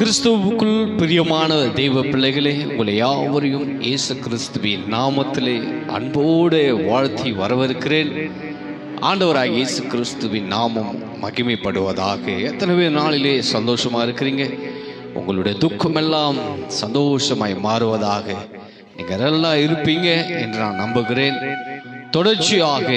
கிறிஸ்துவுக்குள் பிரியமான தெய்வ பிள்ளைகளே உங்களை யாவரையும் இயேசு கிறிஸ்துவின் நாமத்திலே அன்போடு வாழ்த்தி வரவிருக்கிறேன் ஆண்டவராக இயேசு கிறிஸ்துவின் நாமம் மகிமைப்படுவதாக. எத்தனை நாளிலே சந்தோஷமா இருக்கிறீங்க. உங்களுடைய துக்கமெல்லாம் சந்தோஷமாய் மாறுவதாக. நீங்கள் நல்லா இருப்பீங்க என்று நான் நம்புகிறேன். தொடர்ச்சியாக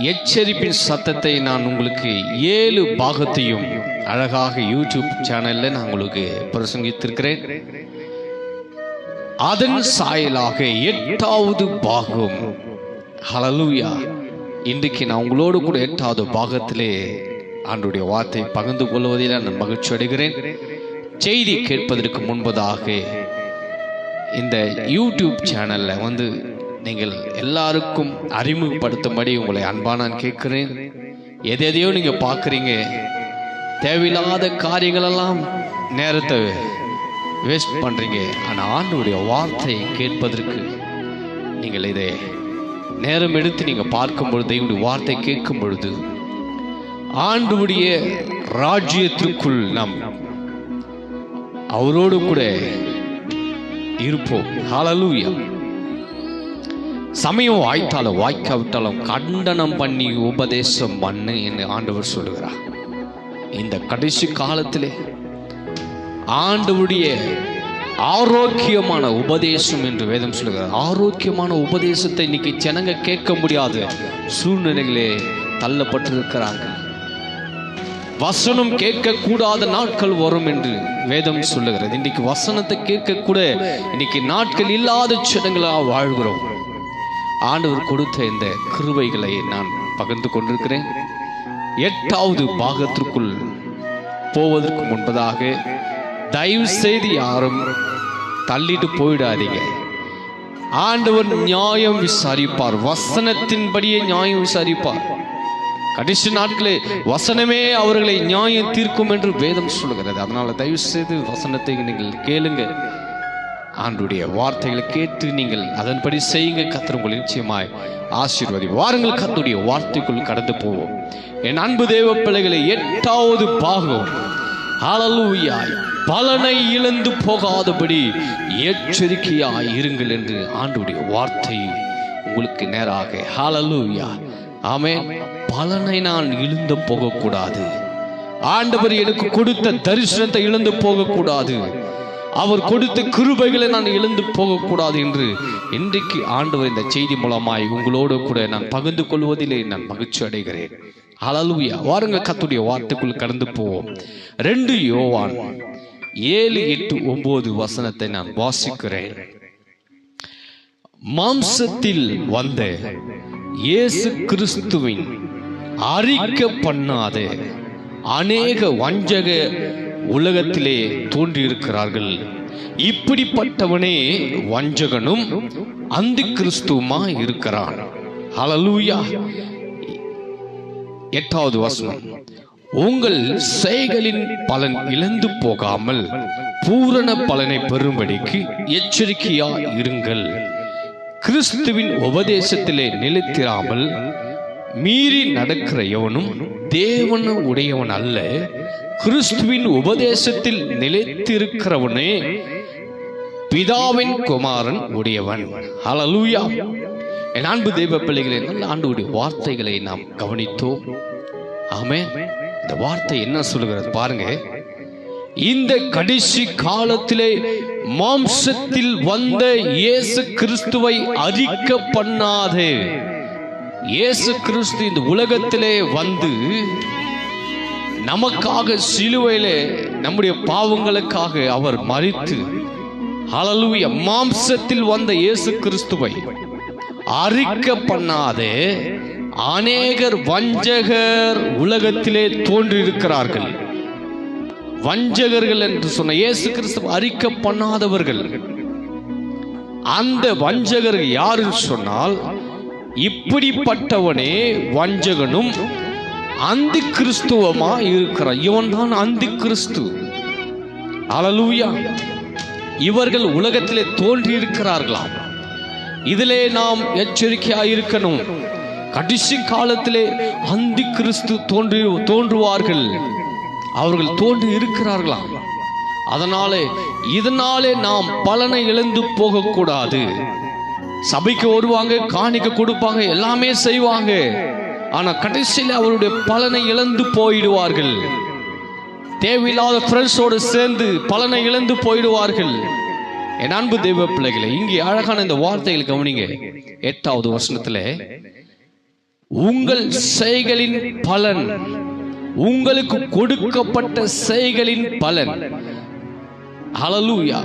எச்சரிப்பின் சத்தத்தை நான் உங்களுக்கு ஏழு பாகத்தையும் அழகாக யூடியூப் சேனல்ல நான் உங்களுக்கு பிரசங்கித்திருக்கிறேன். அதன் சாயலாக எட்டாவது பாகம். ஹலலூயா இன்றைக்கு நான் உங்களோடு கூட எட்டாவது பாகத்திலே ஆண்டுடைய வார்த்தை பகிர்ந்து கொள்வதில் நான் மகிழ்ச்சி அடைகிறேன். செய்தி கேட்பதற்கு முன்பதாக இந்த யூடியூப் சேனல்ல வந்து நீங்கள் எல்லாருக்கும் அறிமுகப்படுத்தும்படி உங்களை அன்பா நான் கேட்கிறேன். எதையோ நீங்கள் பார்க்குறீங்க. தேவையில்லாத காரியங்களெல்லாம் நேரத்தை வேஸ்ட் பண்ணுறீங்க ஆனால் ஆண்டுடைய வார்த்தையை கேட்பதற்கு நீங்கள் இதை நேரம் எடுத்து நீங்கள் பார்க்கும் பொழுது தேவனுடைய வார்த்தை கேட்கும் பொழுது ஆண்டுடைய ராஜ்யத்திற்குள் நாம் அவரோடு கூட இருப்போம். ஹாலலூயா சமயம் வாய்த்தாலும் வாய்க்காவிட்டாலும் கண்டனம் பண்ணி உபதேசம் பண்ணு என்று ஆண்டவர் சொல்லுகிறார். இந்த கடைசி காலத்திலே ஆண்டவுடைய ஆரோக்கியமான உபதேசம் என்று வேதம் சொல்லுகிறார். ஆரோக்கியமான உபதேசத்தை இன்னைக்கு ஜனங்க கேட்க முடியாத சூழ்நிலைகளே தள்ளப்பட்டிருக்கிறார்கள் வசனம் கேட்கக்கூடாத நாட்கள் வரும் என்று வேதம் சொல்லுகிறது. இன்னைக்கு வசனத்தை கேட்க கூட இன்னைக்கு நாட்கள் இல்லாத ஜனங்களாக வாழ்கிறோம். ஆண்டவர் கொடுத்த இந்த கிருவைகளை நான் பகிர்ந்து கொண்டிருக்கிறேன். எட்டாவது பாகத்திற்குள் போவதற்கு முன்பதாக தயவு செய்து யாரும் தள்ளிட்டு போயிடாதீங்க. ஆண்டவர் நியாயம் விசாரிப்பார். வசனத்தின்படியே நியாயம் விசாரிப்பார். கடைசி நாட்களே வசனமே அவர்களை நியாயம் தீர்க்கும் என்று வேதம் சொல்லுகிறது. அதனால தயவு செய்து வசனத்தை நீங்கள் கேளுங்க. ஆண்டுடைய வார்த்தைகளை கேட்டு நீங்கள் அதன்படி செய்யுங்க கத்தர் உங்களை நிச்சயமாய் ஆசீர்வதி வாருங்கள் கத்துடைய வார்த்தைக்குள் கடந்து போவோம். என் அன்பு தேவ பிள்ளைகளை எட்டாவது பாகம். அழலூயாய் பலனை இழந்து போகாதபடி எச்சரிக்கையாய் இருங்கள் என்று ஆண்டுடைய வார்த்தை உங்களுக்கு நேராக. ஹாலலூயா ஆமே பலனை நான் இழந்து போகக்கூடாது. ஆண்டவர் எனக்கு கொடுத்த தரிசனத்தை இழந்து போகக்கூடாது. அவர் கொடுத்த கிருபைகளை நான் இழந்து போகக்கூடாது என்று இன்றைக்கு ஆண்டவர் இந்த செய்தி மூலமாய் உங்களோடு கூட நான் பகிர்ந்து கொள்வதிலே நான் மகிழ்ச்சி அடைகிறேன். ஹalleluya. வாருங்க கத்துடைய வார்த்தைக்குள் கடந்து போவோம். ரெண்டு யோவான் ஏழு எட்டு ஒன்பது வசனத்தை நான் வாசிக்கிறேன். மாம்சத்தில் வந்த இயேசு கிறிஸ்துவின் அறிக்க பண்ணாத அநேக வஞ்சக உலகத்திலே தோன்றியிருக்கிறார்கள். இப்படிப்பட்டவனே வஞ்சகனும் அந்தி கிறிஸ்துவுமா இருக்கிறான் அலலூயா எட்டாவது வசனம். உங்கள் செய்களின் பலன் இழந்து போகாமல் பூரண பலனை பெறும்படிக்கு எச்சரிக்கையா இருங்கள் கிறிஸ்துவின் உபதேசத்திலே நிலைத்திராமல் மீறி நடக்கிற எவனும் தேவன உடையவன் அல்ல கிறிஸ்துவின் உபதேசத்தில் நிலைத்திருக்கிறவனே பிதாவின் குமாரன் உடையவன். அலலூயா என் அன்பு தெய்வ பிள்ளைகளை நல்ல ஆண்டுடைய வார்த்தைகளை நாம் கவனித்தோம். ஆமே இந்த வார்த்தை என்ன சொல்லுகிறது பாருங்க. இந்த கடைசி காலத்திலே மாம்சத்தில் வந்த இயேசு கிறிஸ்துவை அறிக்க பண்ணாதே. இயேசு கிறிஸ்து இந்த உலகத்திலே வந்து நமக்காக சிலுவையிலே நம்முடைய பாவங்களுக்காக அவர் மறித்து அழலுய மாம்சத்தில் வந்த இயேசு கிறிஸ்துவை அறிக்க பண்ணாதே அநேகர் வஞ்சகர் உலகத்திலே தோன்றியிருக்கிறார்கள். வஞ்சகர்கள் என்று சொன்ன இயேசு கிறிஸ்து அறிக்க பண்ணாதவர்கள் அந்த வஞ்சகர் யாருன்னு சொன்னால் இப்படிப்பட்டவனே வஞ்சகனும் அந்தி கிறிஸ்துவமா இருக்கிறான் இவன் தான் அந்தி கிறிஸ்து அலலூயா. இவர்கள் உலகத்திலே தோன்றி இருக்கிறார்களாம் இதிலே நாம் எச்சரிக்கையாக இருக்கணும் கடைசி காலத்திலே அந்தி கிறிஸ்து தோன்றி தோன்றுவார்கள். அவர்கள் தோன்றி இருக்கிறார்களாம் அதனாலே இதனாலே நாம் பலனை இழந்து போகக்கூடாது. சபைக்கு வருவாங்க காணிக்க கொடுப்பாங்க எல்லாமே செய்வாங்க. ஆனா கடைசியில் அவருடைய பலனை இழந்து போயிடுவார்கள். தேவையில்லாத ஃப்ரெண்ட்ஸோடு சேர்ந்து பலனை இழந்து போயிடுவார்கள். என் அன்பு தெய்வ பிள்ளைகளை இங்கே அழகான இந்த வார்த்தைகள் கவனிங்க. எட்டாவது வசனத்துல உங்கள் செய்களின் பலன் உங்களுக்கு கொடுக்கப்பட்ட செய்களின் பலன். ஹalleluya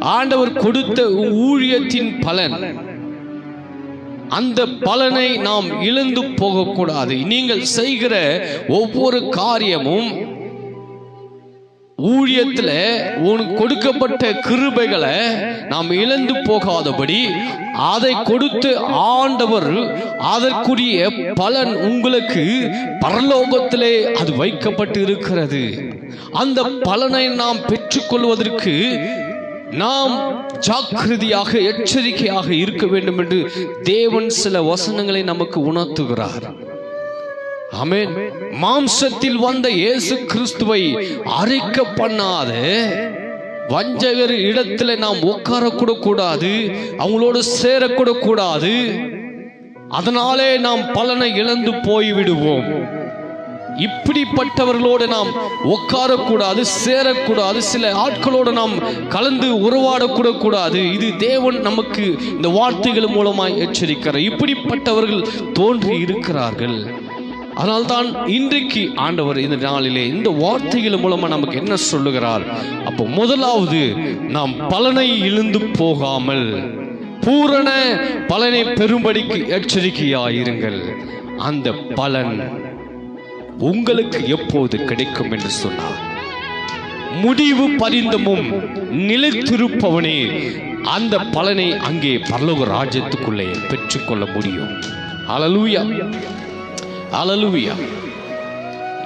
ஆண்டவர் கொடுத்த ஊழியத்தின் பலன். அந்த பலனை நாம் இழந்து போகக்கூடாது. நீங்கள் செய்கிற ஒவ்வொரு காரியமும் ஊழியத்தில் உனக்கு கொடுக்கப்பட்ட கிருபைகளை நாம் இழந்து போகாதபடி அதை கொடுத்து ஆண்டவர் அதற்குரிய பலன் உங்களுக்கு பரலோகத்திலே அது வைக்கப்பட்டு இருக்கிறது அந்த பலனை நாம் பெற்றுக்கொள்வதற்கு நாம் ஜாக்கிரதையாக எச்சரிக்கையாக இருக்க வேண்டும் என்று தேவன் சில வசனங்களை நமக்கு உணர்த்துகிறார். ஆமென். மாம்சத்தில் வந்த இயேசு கிறிஸ்துவை அறிக்க பண்ணாத. வஞ்சகர் இடத்துல நாம் உட்காரக்கூட கூடாது அவங்களோடு சேரக்கூட கூடாது. அதனாலே நாம் பலனை இழந்து போய்விடுவோம். இப்படிப்பட்டவர்களோடு நாம் உட்காரக்கூடாது சேரக்கூடாது. சில ஆட்களோடு நாம் கலந்து உறவாடக்கூட கூடாது இது தேவன் நமக்கு இந்த வார்த்தைகள் மூலமாய் எச்சரிக்கிறார். இப்படிப்பட்டவர்கள் தோன்றி இருக்கிறார்கள். அதனால்தான் இன்றைக்கு ஆண்டவர் இந்த நாளிலே இந்த வார்த்தைகள் மூலமா நமக்கு என்ன சொல்லுகிறார்? அப்போ முதலாவது நாம் பலனை இழுந்து போகாமல் பூரண பலனை பெறும்படிக்கு எச்சரிக்கையாயிருங்கள். அந்த பலன் உங்களுக்கு எப்போது கிடைக்கும் என்று சொன்னார். முடிவு பரிந்தமும் நிலைத்திருப்பவனே அந்த பலனை அங்கே பரலோக ராஜ்யத்துக்குள்ளே பெற்றுக்கொள்ள முடியும். அலலூயா அலலூயா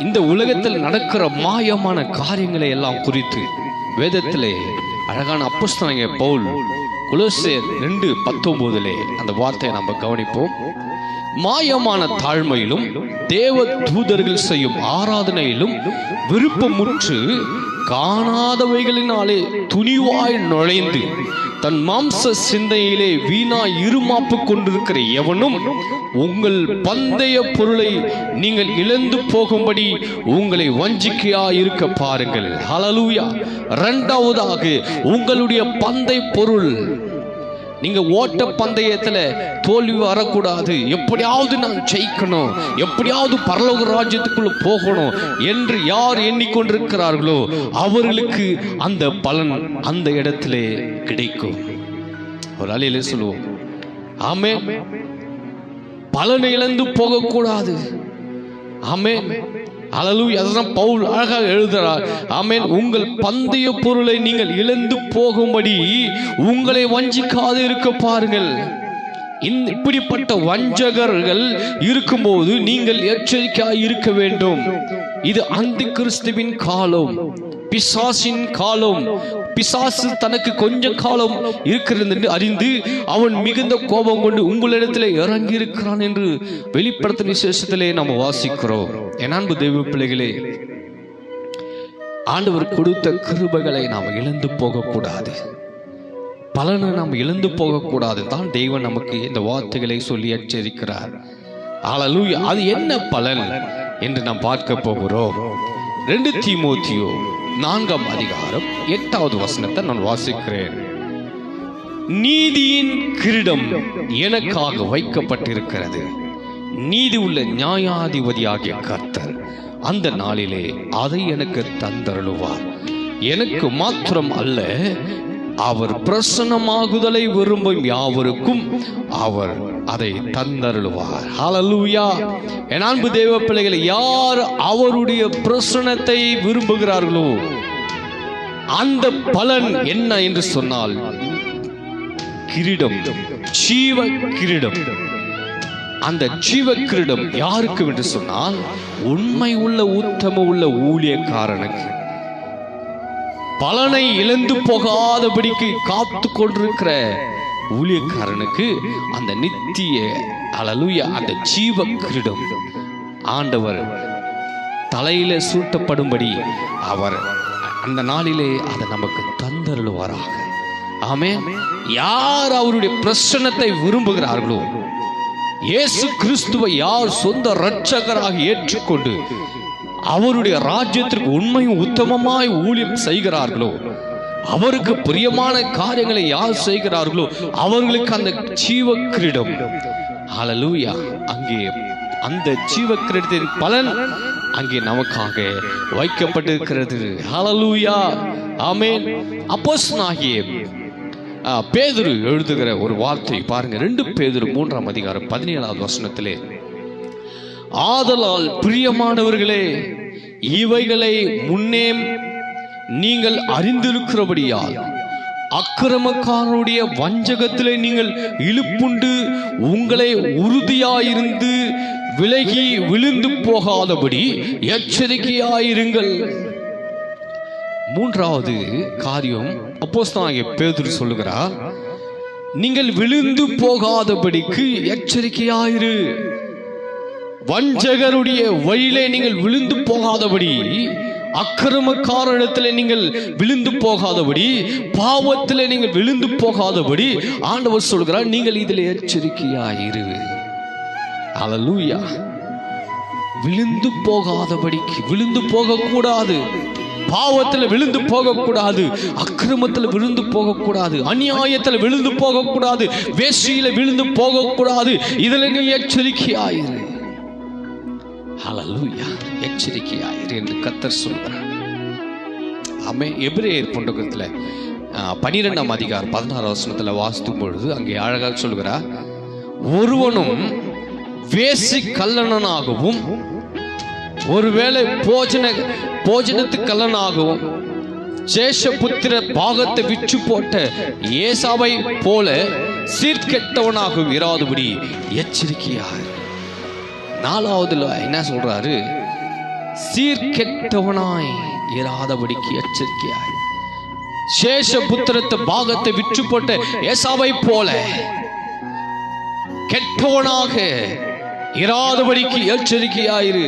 இந்த உலகத்தில் நடக்கிற மாயமான காரியங்களை எல்லாம் குறித்து வேதத்திலே அழகான அப்பஸ்தலங்க பவுல் குலசேர் ரெண்டு பத்தொன்பதுலே அந்த வார்த்தையை நம்ம கவனிப்போம். மாயமான தாழ்மையிலும் தேவ தூதர்கள் செய்யும் ஆராதனையிலும் விருப்பமுற்று காணாதவைகளினாலே துணிவாய் நுழைந்து தன் மாம்ச சிந்தையிலே வீணா இருமாப்பு கொண்டிருக்கிற எவனும் உங்கள் பந்தய பொருளை நீங்கள் இழந்து போகும்படி உங்களை வஞ்சிக்கையா இருக்க பாருங்கள். ஹலலூயா இரண்டாவதாக உங்களுடைய பந்தை பொருள் நீங்க ஓட்ட பந்தயத்துல தோல்வி வரக்கூடாது. எப்படியாவது நான் ஜெயிக்கணும். எப்படியாவது பரலோக ராஜ்யத்துக்குள்ள போகணும் என்று யார் எண்ணிக்கொண்டிருக்கிறார்களோ அவர்களுக்கு அந்த பலன் அந்த இடத்திலே கிடைக்கும். ஒரு அலையில சொல்லுவோம். ஆமே பலனை இழந்து போகக்கூடாது. ஆமே அலலூயா அதுதான் பவுல் அழகாக எழுதுறார் ஆமென். உங்கள் பந்தய பொருளை நீங்கள் இழந்து போகும்படி உங்களை வஞ்சிக்காது இருக்க பாருங்கள். இந்த இப்படிப்பட்ட வஞ்சகர்கள் இருக்கும்போது நீங்கள் எச்சரிக்கையாக இருக்க வேண்டும். இது அந்த கிறிஸ்துவின் காலம். பிசாசின் காலம். பிசாசு தனக்கு கொஞ்ச காலம் இருக்கிறது என்று அறிந்து அவன் மிகுந்த கோபம் கொண்டு உங்களிடத்தில் இறங்கி இருக்கிறான் என்று வெளிப்படுத்த விசேஷத்திலே நாம் வாசிக்கிறோம். என் அன்பு தெய்வ பிள்ளைகளே ஆண்டவர் கொடுத்த கிருபைகளை நாம் இழந்து போகக்கூடாது. பலனை நாம் இழந்து போகக்கூடாது. தான் தெய்வம் நமக்கு இந்த வார்த்தைகளை சொல்லி எச்சரிக்கிறார். ஆளலூயா அது என்ன பலன் என்று நாம் பார்க்க போகிறோம். ரெண்டு தீமோத்தியோ நான்காம் அதிகாரம் எட்டாவது வசனத்தை நான் வாசிக்கிறேன். நீதியின் கிரீடம் எனக்காக வைக்கப்பட்டிருக்கிறது. நீதி உள்ள நியாயாதிபதியாகிய கர்த்தர் அந்த நாளிலே அதை எனக்கு தந்தருளுவார். எனக்கு மாத்திரம் அல்ல அவர் பிரசன்னமாகுதலை விரும்பும் யாவருக்கும் அவர் அதை தந்தருளுவார். ஹalleluya என் அன்பு தேவ பிள்ளைகளை யார் அவருடைய பிரசனத்தை விரும்புகிறார்களோ அந்த பலன் என்ன என்று சொன்னால் கிரீடம் ஜீவ கிரீடம். அந்த ஜீவ கிரீடம் யாருக்கு என்று சொன்னால் உண்மை உள்ள உத்தம உள்ள ஊழியக்காரனுக்கு. பலனை இழந்து போகாதபடிக்கு காத்து கொண்டிருக்கிற ஊழியக்காரனுக்கு அந்த நித்திய அலலுய அந்த ஜீவ கிரீடம். ஆண்டவர் தலையில சூட்டப்படும்படி அவர் அந்த நாளிலே அதை நமக்கு தந்தருளுவாராக. ஆமே யார் அவருடைய பிரசனத்தை விரும்புகிறார்களோ இயேசு கிறிஸ்துவை யார் சொந்த இரட்சகராக ஏற்றுக்கொண்டு அவருடைய ராஜ்யத்திற்கு உண்மையும் உத்தமமாய் ஊழியம் செய்கிறார்களோ அவருக்கு பிரியமான காரியங்களை யார் செய்கிறார்களோ அவர்களுக்கு அந்த ஜீவ கிரீடம் அலலூயா அங்கே அந்த ஜீவ கிரீடத்தின் பலன் அங்கே நமக்காக வைக்கப்பட்டிருக்கிறது. ஹalleluya. ஆமேன். அப்போஸ் ஆ, பேதுரு எழுதுகிற ஒரு வார்த்தை பாருங்க. ரெண்டு பேதுரு மூன்றாம் அதிகாரம் பதினேழாவது வசனத்திலே ஆதலால் பிரியமானவர்களே இவைகளை முன்னே நீங்கள் அறிந்திருக்கிறபடியால் அக்கிரமக்காரருடைய வஞ்சகத்திலே நீங்கள் இழுப்புண்டு உங்களை உறுதியாயிருந்து விலகி விழுந்து போகாதபடி எச்சரிக்கையாயிருங்கள். மூன்றாவது காரியம் அப்போஸ்தலனாகிய பேதுரு சொல்லுகிறார் நீங்கள் விழுந்து போகாதபடிக்கு எச்சரிக்கையாயிரு. வஞ்சகருடைய வழியிலே நீங்கள் விழுந்து போகாதபடி அக்கிரமக்காரனிடத்திலே நீங்கள் விழுந்து போகாதபடி பாவத்தில் நீங்கள் விழுந்து போகாதபடி ஆண்டவர் சொல்கிறார் நீங்கள் இதில் எச்சரிக்கையாயிரு. அலலூயா விழுந்து போகாதபடிக்கு விழுந்து போகக்கூடாது. பாவத்தில் விழுந்து போகக்கூடாது அக்கிரமத்தில் விழுந்து போகக்கூடாது அநியாயத்தில் விழுந்து போகக்கூடாது வேஷ்டியில் விழுந்து போகக்கூடாது. இதில் நீ எச்சரிக்கையாயிரு. ஹalleluya எச்சரிக்கையாயிரு என்று கத்தர் சொல்கிறார் அமே எபிரேயர் புண்டகத்தில் பனிரெண்டாம் அதிகாரம் பதினாறு வசனத்தில் வாசிக்கும் பொழுது அங்கே அழகாக சொல்கிறார் ஒருவனும் வேசி கல்லணனாகவும் ஒருவேளை போஜன போஜனத்து கல்லனாகவும் சேஷபுத்திர பாகத்தை விற்று போட்ட ஏசாவை போல சீர்கெட்டவனாகவும் இராதுபடி எச்சரிக்கையாக நாலாவதுல என்ன சொல்றாரு? சீர்கெட்டவனாய் இராதபடிக்கு எச்சரிக்கையாய். சேஷபுத்திரத்து பாகத்தை விற்று போட்ட ஏசாவை போல கெட்டவனாக இராதபடிக்கு எச்சரிக்கையாயிரு.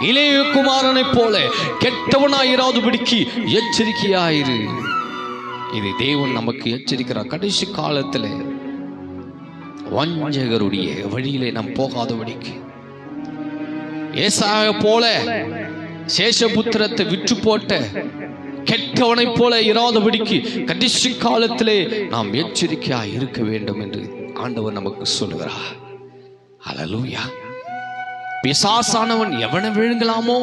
இளைய குமாரனைப் போல கெட்டவனாய் இராதபடிக்கு எச்சரிக்கையாயிரு. இது தேவன் நமக்கு எச்சரிக்கிறார். கடைசி காலத்துல வஞ்சகருடைய வழியிலே நாம் போகாதபடிக்கு ஏசாக போல சேஷபுத்திரத்தை விற்று போட்ட கெட்டவனைப் போல இராதபடிக்கு கடைசி காலத்திலே நாம் எச்சரிக்கையா இருக்க வேண்டும் என்று ஆண்டவர் நமக்கு சொல்லுகிறார். அலலூயா பிசாசானவன் எவனை விழுங்கலாமோ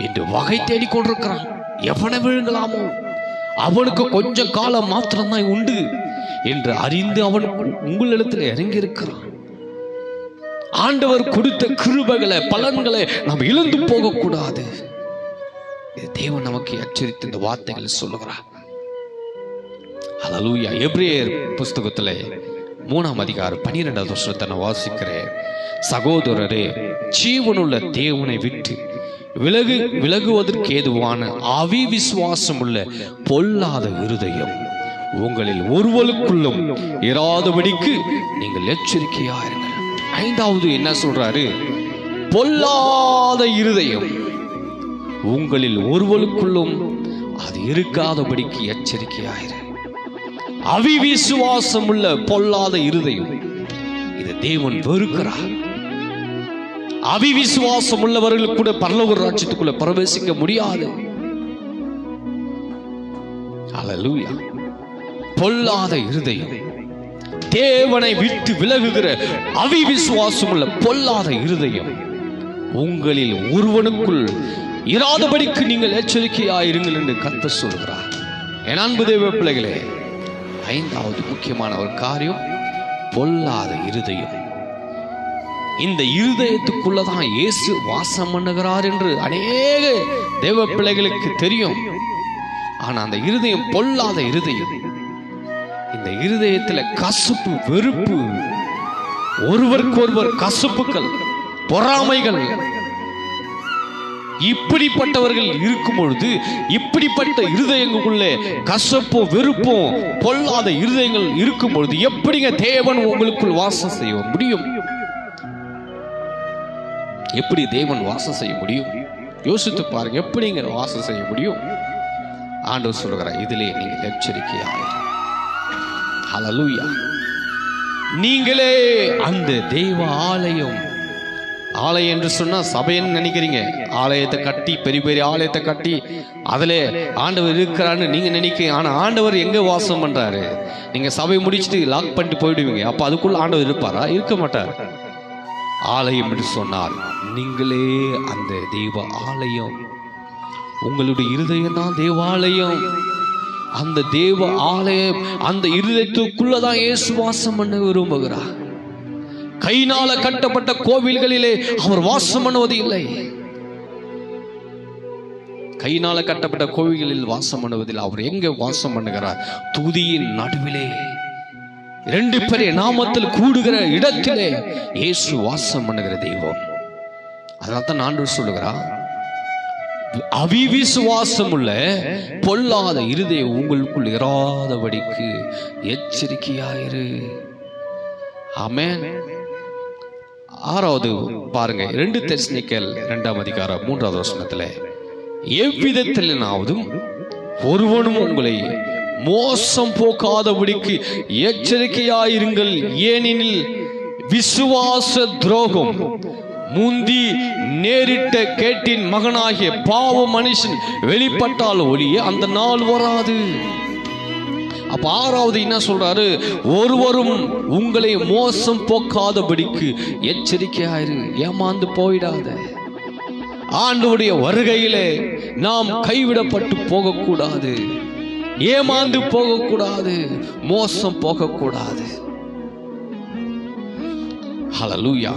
என்று வகை தேடிக் கொண்டிருக்கிறான். எவனை விழுங்கலாமோ? அவனுக்கு கொஞ்ச காலம் மாத்திரம்தான் உண்டு என்று அறிந்து அவன் உங்களிடத்தில் இறங்கி இருக்கிறான் ஆண்டவர் கொடுத்த கிருபைகளை பலன்களை நாம் இழந்து போகக்கூடாது. தேவன் நமக்கு எச்சரித்து இந்த வார்த்தைகளை சொல்லுகிறார். அலலூயா எப்ரேயர் புஸ்தகத்துல மூணாம் அதிகாரம் பன்னிரெண்டாவது வருஷத்தை நான் வாசிக்கிறேன். சகோதரரே ஜீவனுள்ள தேவனை விட்டு விலகு விலகுவதற்கு ஏதுவான அவி விசுவாசம் உள்ள பொல்லாத இருதயம் உங்களில் ஒருவருக்குள்ளும் இராதபடிக்கு நீங்கள் எச்சரிக்கையாயிருங்கள் ஐந்தாவது என்ன சொல்றாரு? பொல்லாத இருதயம். உங்களில் ஒருவருக்குள்ளும் அது இருக்காதபடிக்கு எச்சரிக்கையாயிரு. அவிவிசுவாசம் உள்ள பொல்லாத இருதயம். இது தேவன் வெறுக்கிறார். அவிவிசுவாசம் உள்ளவர்கள் கூட பரலோக ராஜ்யத்துக்குள்ள பிரவேசிக்க முடியாது. பொல்லாத இருதயம். தேவனை விட்டு விலகுகிற அவிவிசுவாசம் உள்ள பொல்லாத இருதயம் உங்களில் ஒருவனுக்குள் இராதபடிக்கு நீங்கள் எச்சரிக்கையாயிருங்கள் என்று கத்த சொல்கிறார். என் அன்பு தேவ பிள்ளைகளே ஐந்தாவது முக்கியமான ஒரு காரியம் பொல்லாத இருதயம். இந்த இருதயத்துக்குள்ளதான் இயேசு வாசம் பண்ணுகிறார் என்று அநேக தேவ பிள்ளைகளுக்கு தெரியும். ஆனா அந்த இருதயம் பொல்லாத இருதயம். இந்த இருதயத்தில் கசப்பு வெறுப்பு. ஒருவருக்கொருவர் கசப்புகள் பொறாமைகள். இப்படிப்பட்டவர்கள் இருக்கும் பொழுது இப்படிப்பட்ட இருதயங்களுக்குள்ளே கசப்பும் வெறுப்பும் பொல்லாத இருதயங்கள் இருக்கும் பொழுது எப்படிங்க தேவன் உங்களுக்குள் வாசம் செய்ய முடியும்? எப்படி தேவன் வாசம் செய்ய முடியும்? யோசித்து பாருங்க எப்படிங்க வாசம் செய்ய முடியும்? ஆண்டவர் சொல்கிறார் இதிலே நீங்கள் எச்சரிக்கையாக ஹalleluya நீங்களே அந்த தெய்வ ஆலயம். ஆலயம் என்று சொன்னா சபைன்னு நினைக்கிறீங்க? ஆலயத்தை கட்டி பெரிய பெரிய ஆலயத்தை கட்டி அதுல ஆண்டவர் இருக்கிறான்னு நீங்க நினைக்கிறீங்க. ஆனா ஆண்டவர் எங்க வாசம் பண்றாரு? நீங்க சபை முடிச்சுட்டு லாக் பண்ணிட்டு போயிடுவீங்க. அப்ப அதுக்குள்ள ஆண்டவர் இருப்பாரா? இருக்க மாட்டார். ஆலயம் என்று சொன்னால் நீங்களே அந்த தெய்வ ஆலயம். உங்களுடைய இருதயம் தான் தேவாலயம் அந்த தேவ ஆலயம் அந்த இருதயத்துக்குள்ளதான் இயேசு வாசம் பண்ண விரும்புகிறார். கைனால கட்டப்பட்ட கோவில்களிலே அவர் வாசம் பண்ணுவது இல்லை. கையினால கட்டப்பட்ட கோவில்களில் வாசம் பண்ணுவதில் அவர் எங்க வாசம் பண்ணுகிறார்? துதியின் நடுவிலே. இரண்டு பேரை நாமத்தில் கூடுகிற இடத்திலே இயேசு வாசம் பண்ணுகிற தெய்வம். அதனால தான் ஆண்டவர் அவிவிசுவாசம் உள்ள பொல்லாத இருதய உங்களுக்குள் இராதபடிக்கு எச்சரிக்கையாயிரு. ஆமென். ஆறாவது பாருங்க ரெண்டு தெஸ்னிக்கல் இரண்டாம் அதிகாரம் மூன்றாவது வசனத்துல எவ்விதத்திலாவதும் ஒருவனும் உங்களை மோசம் போக்காதபடிக்கு எச்சரிக்கையாயிருங்கள். ஏனெனில் விசுவாச துரோகம் முந்தி நேரிட்ட கேட்டின் மகனாகிய பாவ மனுஷன் வெளிப்பட்டால் ஒழிய அந்த நாள் வராது. அப்ப ஆறாவது என்ன சொல்றாரு? ஒருவரும் உங்களை மோசம் போக்காதபடிக்கு எச்சரிக்கையாயிரு ஏமாந்து போயிடாத. ஆண்டவருடைய வருகையிலே நாம் கைவிடப்பட்டு போகக்கூடாது. ஏமாந்து போகக்கூடாது மோசம் போகக்கூடாது. ஹலலூயா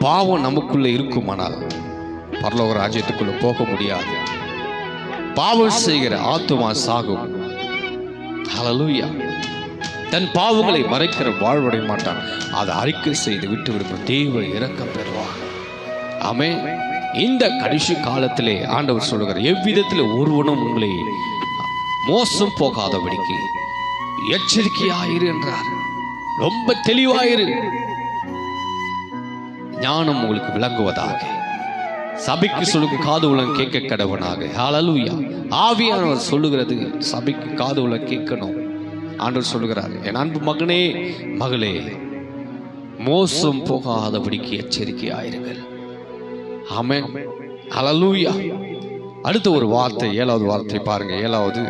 பாவம் நமக்குள்ள இருக்குமானால் பரலோக ராஜ்யத்துக்குள்ள போக முடியாது. பாவம் செய்கிற ஆத்துமா சாகும். ஹalleluya. தன் பாவங்களை மறைக்கிற வாழ்வடைய மாட்டான். அதை அறிக்கை செய்து விட்டு விடுவோம் தெய்வ இறக்கம் பெறுவான். ஆமே இந்த கடைசி காலத்திலே ஆண்டவர் சொல்லுகிறார் எவ்விதத்தில் ஒருவனும் உங்களை மோசம் போகாதபடிக்கு எச்சரிக்கையாயிரு என்றார். ரொம்ப தெளிவாயிரு. ஞானம் உங்களுக்கு விளங்குவதாக. சபைக்கு சொல்லுங்க காது உலகம் கேட்க கடவனாக. ஹalleluya. ஆவியானவர் சொல்லுகிறது சபைக்கு காது உலகம் கேட்கணும். ஆண்டவர் சொல்லுகிறார் என் அன்பு மகனே மகளே மோசம் போகாதபடிக்கு எச்சரிக்கையாயிருங்கள். ஆமே ஹalleluya. அடுத்த ஒரு வார்த்தை ஏழாவது வார்த்தை பாருங்க. ஏழாவது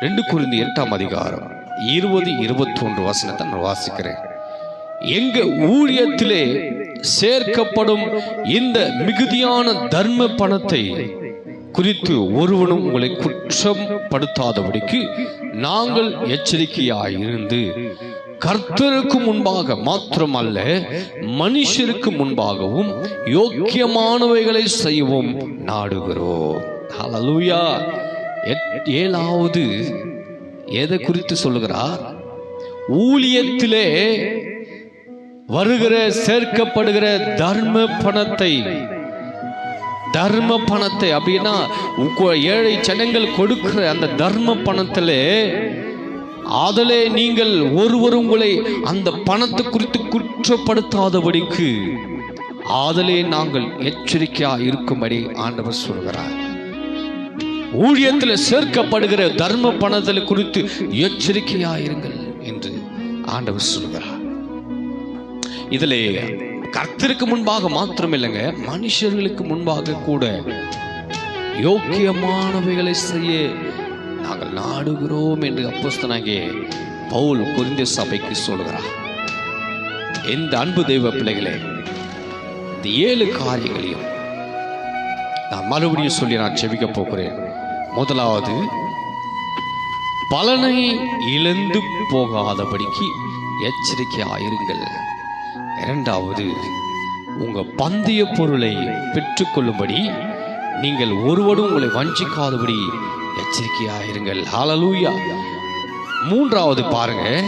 ரெண்டு குறிந்து எட்டாம் அதிகாரம் இருபது இருபத்தி ஒன்று வசனத்தை நான் வாசிக்கிறேன். எங்க ஊழியத்திலே சேர்க்கப்படும் இந்த மிகுதியான தர்ம பணத்தை குறித்து ஒருவனும் உங்களை குற்றம் படுத்தாதபடிக்கு நாங்கள் எச்சரிக்கையாயிருந்து கர்த்தருக்கு முன்பாக மாத்திரமல்ல மனுஷருக்கு முன்பாகவும் யோக்கியமானவைகளை செய்யவும் நாடுகிறோம். ஹalleluya எட்- ஏழாவது எதை குறித்து சொல்லுகிறார்? ஊழியத்திலே வருகிற சேர்க்கப்படுகிற தர்ம பணத்தை தர்ம பணத்தை அப்படின்னா ஏழை ஜனங்கள் கொடுக்கிற அந்த தர்ம பணத்தில் அதிலே நீங்கள் ஒருவர் உங்களை அந்த பணத்தை குறித்து குற்றப்படுத்தாதபடிக்கு அதிலே நாங்கள் எச்சரிக்கையா இருக்கும்படி ஆண்டவர் சொல்கிறார். ஊழியத்தில் சேர்க்கப்படுகிற தர்ம பணத்தில் குறித்து எச்சரிக்கையா இருங்கள் என்று ஆண்டவர் சொல்கிறார். இதிலே கர்த்தருக்கு முன்பாக மாத்திரம் இல்லைங்க மனுஷர்களுக்கு முன்பாக கூட யோக்கியமானவைகளை செய்ய நாங்கள் நாடுகிறோம் என்று அப்போஸ்தனாகிய பவுல் குறிந்த சபைக்கு சொல்கிறார் எந்த அன்பு தெய்வ பிள்ளைகளே இந்த ஏழு காரியங்களையும் நான் மறுபடியும் சொல்லி நான் செவிக்க போகிறேன். முதலாவது பலனை இழந்து போகாதபடிக்கு எச்சரிக்கையாயிருங்கள். இரண்டாவது உங்க பந்தய பொருளை பெற்றுக்கொள்ளும்படி நீங்கள் ஒருவரும் உங்களை வஞ்சிக்காதபடி எச்சரிக்கையாயிருங்கள் ஹாலலூயா மூன்றாவது பாருங்க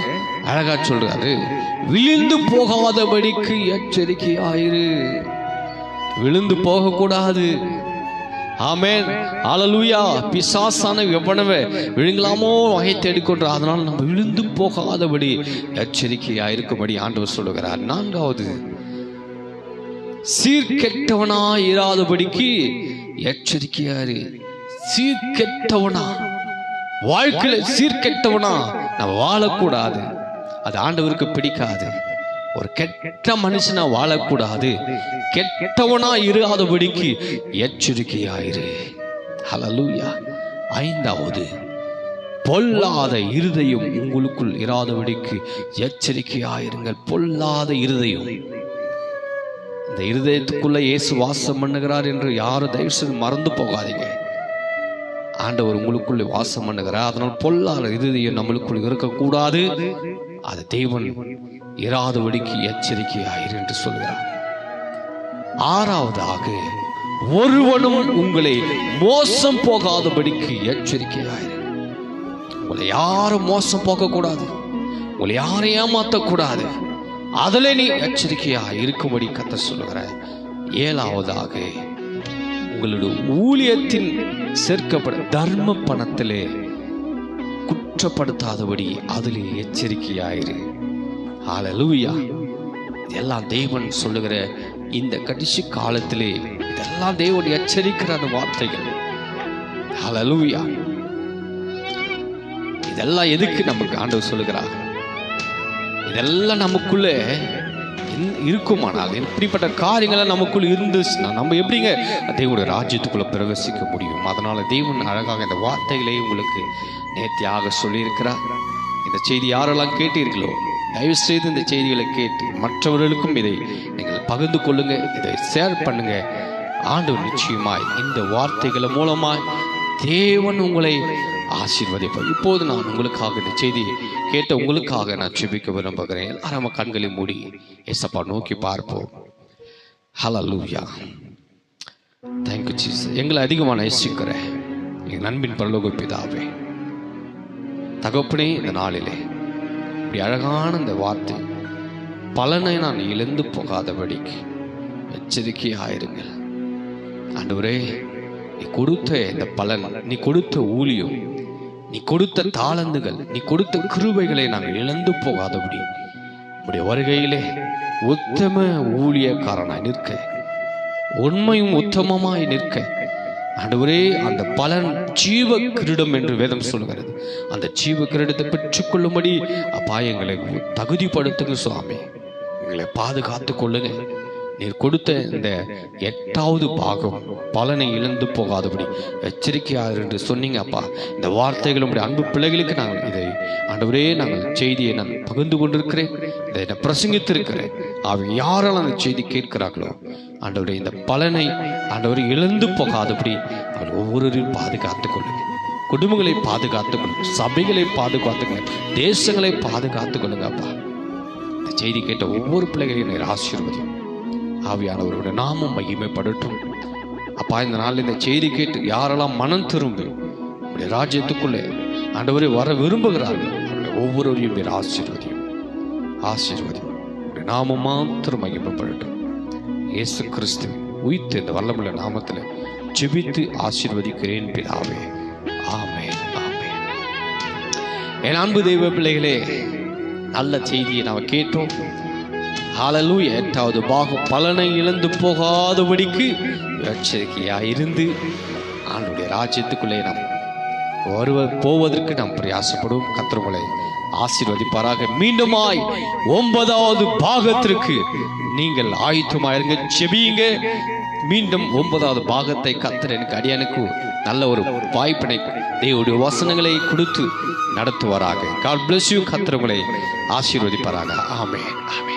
அழகா சொல்றாரு விழுந்து போகாதபடிக்கு எச்சரிக்கையாயிரு. விழுந்து போகக்கூடாது. ஆமென். அலலூயா பிசாசான எவ்வளவு விழுங்கலாமோ வகை தேடிக்கொண்டு அதனால் நம்ம விழுந்து போகாதபடி எச்சரிக்கையா இருக்கும்படி ஆண்டவர் சொல்லுகிறார். நான்காவது சீர்கெட்டவனா இராதபடிக்கு எச்சரிக்கையாரு. சீர்கெட்டவனா. வாழ்க்கையில சீர்கெட்டவனா. நம்ம வாழக்கூடாது. அது ஆண்டவருக்கு பிடிக்காது. ஒரு கெட்ட மனுஷனா வாழக்கூடாது. கெட்டவனா இராதபடிக்கு எச்சரிக்கையாயிரு. ஹலலூயா ஐந்தாவது பொல்லாத இருதயம் உங்களுக்குள் இராதபடிக்கு எச்சரிக்கையாயிருங்கள். பொல்லாத இருதயம். இந்த இருதயத்துக்குள்ள இயேசு வாசம் பண்ணுகிறார் என்று யாரும் தயவு செய்து மறந்து போகாதீங்க. ஆண்டவர் உங்களுக்குள்ளே வாசம் பண்ணுகிறார். அதனால் பொல்லாத இருதயம் நம்மளுக்குள் இருக்கக்கூடாது. அது தெய்வன் இராதபடிக்கு எச்சரிக்கையாயிரு என்று சொல்கிறார். ஆறாவதாக ஒருவனும் உங்களை மோசம் போகாதபடிக்கு எச்சரிக்கையாயிரு. உங்களை யாரும் மோசம் போகக்கூடாது உங்களை யாரும் ஏமாற்றக்கூடாது அதில் நீ எச்சரிக்கையா இருக்கும்படி கத்த சொல்லுகிற ஏழாவதாக உங்களுடைய ஊழியத்தின் சேர்க்கப்பட தர்ம பணத்திலே குற்றப்படுத்தாதபடி அதிலே எச்சரிக்கையாயிரு. ஹாலலூயா இதெல்லாம் தேவன் சொல்லுகிற இந்த கடைசி காலத்திலே இதெல்லாம் தேவன் எச்சரிக்கிற அந்த வார்த்தைகள். ஹalleluya இதெல்லாம் எதுக்கு நமக்கு ஆண்டவர் சொல்லுகிறார்? இதெல்லாம் நமக்குள்ள இன்- இருக்குமானால் இப்படிப்பட்ட காரியங்கள்லாம் நமக்குள்ள இருந்துச்சுன்னா நம்ம எப்படிங்க தேவனுடைய ராஜ்யத்துக்குள்ள பிரவேசிக்க முடியும்? அதனால தேவன் அழகாக இந்த வார்த்தைகளை உங்களுக்கு நேர்த்தியாக சொல்லியிருக்கிறார். இந்த செய்தி யாரெல்லாம் கேட்டீர்களோ தயவு செய்து இந்த செய்திகளை கேட்டு மற்றவர்களுக்கும் இதை நீங்கள் பகிர்ந்து கொள்ளுங்க இதை ஷேர் பண்ணுங்க. ஆண்டவர் நிச்சயமாய் இந்த வார்த்தைகள் மூலமாய் தேவன் உங்களை ஆசீர்வதிப்பார். இப்போது நான் உங்களுக்காக இந்த செய்தி கேட்ட உங்களுக்காக நான் செபிக்க விரும்புகிறேன். எல்லாரும் நம்ம கண்களை மூடி ஏசப்பா நோக்கி பார்ப்போம். ஹalleluya தேங்க்யூ சீஸ் எங்களை அதிகமாக நேசிக்கிறேன் எங்கள் நண்பின் பரலோக பிதாவே தகப்பனே இந்த நாளிலே அப்படி அழகான இந்த வார்த்தை. பலனை நான் இழந்து போகாதபடிக்கு எச்சரிக்கையாயிருங்கள். ஆண்டவரே நீ கொடுத்த இந்த பலன் நீ கொடுத்த ஊழியம் நீ கொடுத்த தாளந்துகள் நீ கொடுத்த கிருபைகளை நாங்கள் இழந்து போகாதபடி. உடைய வருகையிலே உத்தம ஊழியக்காரனாய் நிற்க உண்மையும் உத்தமமாய் நிற்க ஆண்டவரே அந்த பலன் ஜீவ கிரீடம் என்று வேதம் சொல்கிறது அந்த ஜீவ கிரீடத்தை பெற்றுக்கொள்ளும்படி அப்பா எங்களை தகுதிப்படுத்துங்க சுவாமி. எங்களை பாதுகாத்து கொள்ளுங்க. நீர் கொடுத்த இந்த எட்டாவது பாகம் பலனை இழந்து போகாதபடி எச்சரிக்கையாக என்று சொன்னீங்க அப்பா. இந்த வார்த்தைகள் உடைய அன்பு பிள்ளைகளுக்கு நாங்கள் இதை ஆண்டவரே நாங்கள் செய்தியை நான் பகிர்ந்து கொண்டிருக்கிறேன். இதை நான் பிரசங்கித்திருக்கிறேன். அவன் யாரால் அந்த செய்தி கேட்கிறார்களோ? ஆண்டவருடைய இந்த பலனை ஆண்டவர் இழந்து போகாதபடி அவர் ஒவ்வொருவரையும் பாதுகாத்துக் கொள்ளுங்க. குடும்பங்களை பாதுகாத்துக் கொள்ளுங்க. சபைகளை பாதுகாத்துக் கொள்ளுங்க. தேசங்களை பாதுகாத்துக் கொள்ளுங்க அப்பா. இந்த செய்தி கேட்ட ஒவ்வொரு பிள்ளைகளையும் நீர் ஆசீர்வதியும். ஆவியானவருடைய நாமும் மகிமைப்படட்டும் அப்பா இந்த நாளில் இந்த செய்தி கேட்டு யாரெல்லாம் மனம் திரும்பி உடைய ராஜ்யத்துக்குள்ளே ஆண்டவரை வர விரும்புகிறார்கள் ஒவ்வொருவரையும் பேர் ஆசீர்வதியும். ஆசீர்வதியும். உடைய மாத்திரம் மகிமைப்படட்டும் இயேசு கிறிஸ்து உயிர்த்த இந்த வல்லமுள்ள நாமத்தில் ஜெபித்து ஆசீர்வதிக்கிறேன் பிதாவே. ஆமே ஆமே என் அன்பு தெய்வ பிள்ளைகளே நல்ல செய்தியை நாம் கேட்டோம். ஹalleluya எட்டாவது பாகம் பலனை இழந்து போகாதபடிக்கு எச்சரிக்கையா இருந்து ஆண்டுடைய ராஜ்யத்துக்குள்ளே நாம் வருவ போவதற்கு நாம் பிரயாசப்படும் கத்திரங்களை ஆசீர்வதிப்பாராக. மீண்டுமாய் ஒன்பதாவது பாகத்திற்கு நீங்கள் ஆயுத்தமாயிருங்க செபியுங்க மீண்டும் ஒன்பதாவது பாகத்தை கத்தர் எனக்கு அடியானுக்கு நல்ல ஒரு வாய்ப்பினை தேவடைய வசனங்களை கொடுத்து நடத்துவாராக. காட் பிளஸ் யூ கத்திரங்களை ஆசீர்வதிப்பாராக. ஆமே ஆமே